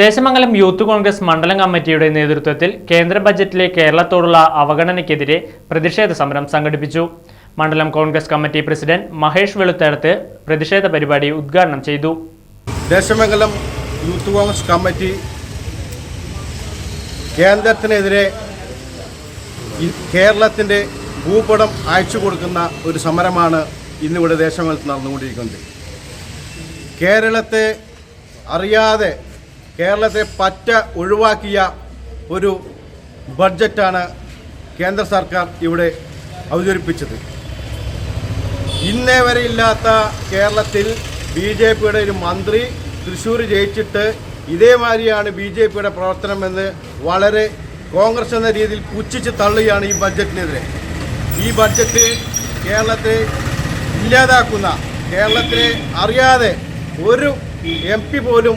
Desamangalam youth Congress മണ്ഡലം കമ്മിറ്റിയുടെ നേതൃത്വത്തിൽ കേന്ദ്ര ബജറ്റിലെ കേരളത്തോടുള്ള അവഗണനയ്ക്കെതിരെ പ്രതിഷേധ സമരം സംഘടിപ്പിച്ചു. മണ്ഡലം Congress committee president Mahesh Veluthedath പ്രതിഷേധ പരിപാടി ഉദ്ഘാടനം ചെയ്തു. ദേശമംഗലം യൂത്ത് കോൺഗ്രസ് കമ്മിറ്റി കേന്ദ്രത്തിനെതിരെ കേരളത്തിന്റെ ഭൂപടം അയച്ചു കൊടുക്കുന്ന ഒരു സമരമാണ് ഇന്നിവിടെ ദേശമംഗലത്ത് നടന്നുകൊണ്ടിരിക്കുന്നത്. കേരളത്തെ അറിയാതെ കേരളത്തെ പറ്റ ഒഴിവാക്കിയ ഒരു ബഡ്ജറ്റാണ് കേന്ദ്ര സർക്കാർ ഇവിടെ അവതരിപ്പിച്ചത്. ഇന്നേ വരെ ഇല്ലാത്ത കേരളത്തിൽ ബി ജെ പിയുടെ ഒരു മന്ത്രി തൃശ്ശൂർ ജയിച്ചിട്ട് ഇതേമാതിരിയാണ് ബി ജെ പിയുടെ പ്രവർത്തനമെന്ന് വളരെ കോൺഗ്രസ് എന്ന രീതിയിൽ പുച്ഛിച്ച് തള്ളുകയാണ് ഈ ബഡ്ജറ്റിനെതിരെ. ഈ ബഡ്ജറ്റ് കേരളത്തെ ഇല്ലാതാക്കുന്ന കേരളത്തിനെ അറിയാതെ ഒരു എം പോലും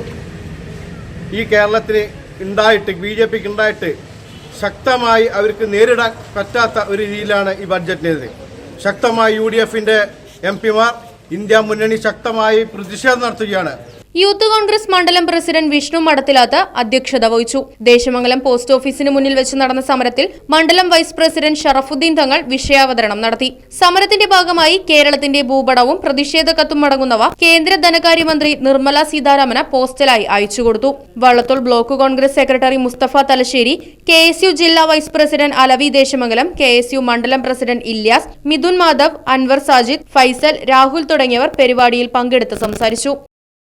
ഈ കേരളത്തിന് ഉണ്ടായിട്ട് ബി ജെ പിക്ക് ഉണ്ടായിട്ട് ശക്തമായി അവർക്ക് നേരിടാൻ പറ്റാത്ത ഒരു രീതിയിലാണ് ഈ ബഡ്ജറ്റിനെതിരെ ശക്തമായി യു ഡി എഫിന്റെ എം പിമാർ ഇന്ത്യ മുന്നണി ശക്തമായി പ്രതിഷേധം നടത്തുകയാണ്. യൂത്ത് കോൺഗ്രസ് മണ്ഡലം പ്രസിഡന്റ് വിഷ്ണു മടത്തിലാത്ത് അധ്യക്ഷത വഹിച്ചു. ദേശമംഗലം പോസ്റ്റ് ഓഫീസിന് മുന്നിൽ വെച്ച് നടന്ന സമരത്തിൽ മണ്ഡലം വൈസ് പ്രസിഡന്റ് ഷറഫുദ്ദീൻ തങ്ങൾ വിഷയാവതരണം നടത്തി. സമരത്തിന്റെ ഭാഗമായി കേരളത്തിന്റെ ഭൂപടവും പ്രതിഷേധ കത്തും അടങ്ങുന്നവ കേന്ദ്ര ധനകാര്യമന്ത്രി നിർമ്മല സീതാരാമന് പോസ്റ്റലായി അയച്ചു കൊടുത്തു. Vallathol block Congress secretary Mustafa Thalassery K ജില്ലാ vice president Alavi Desamangalam K മണ്ഡലം പ്രസിഡന്റ് ഇല്യാസ് മിഥുൻ മാധവ് അൻവർ സാജിദ് ഫൈസൽ രാഹുൽ തുടങ്ങിയവർ പരിപാടിയിൽ പങ്കെടുത്ത് സംസാരിച്ചു.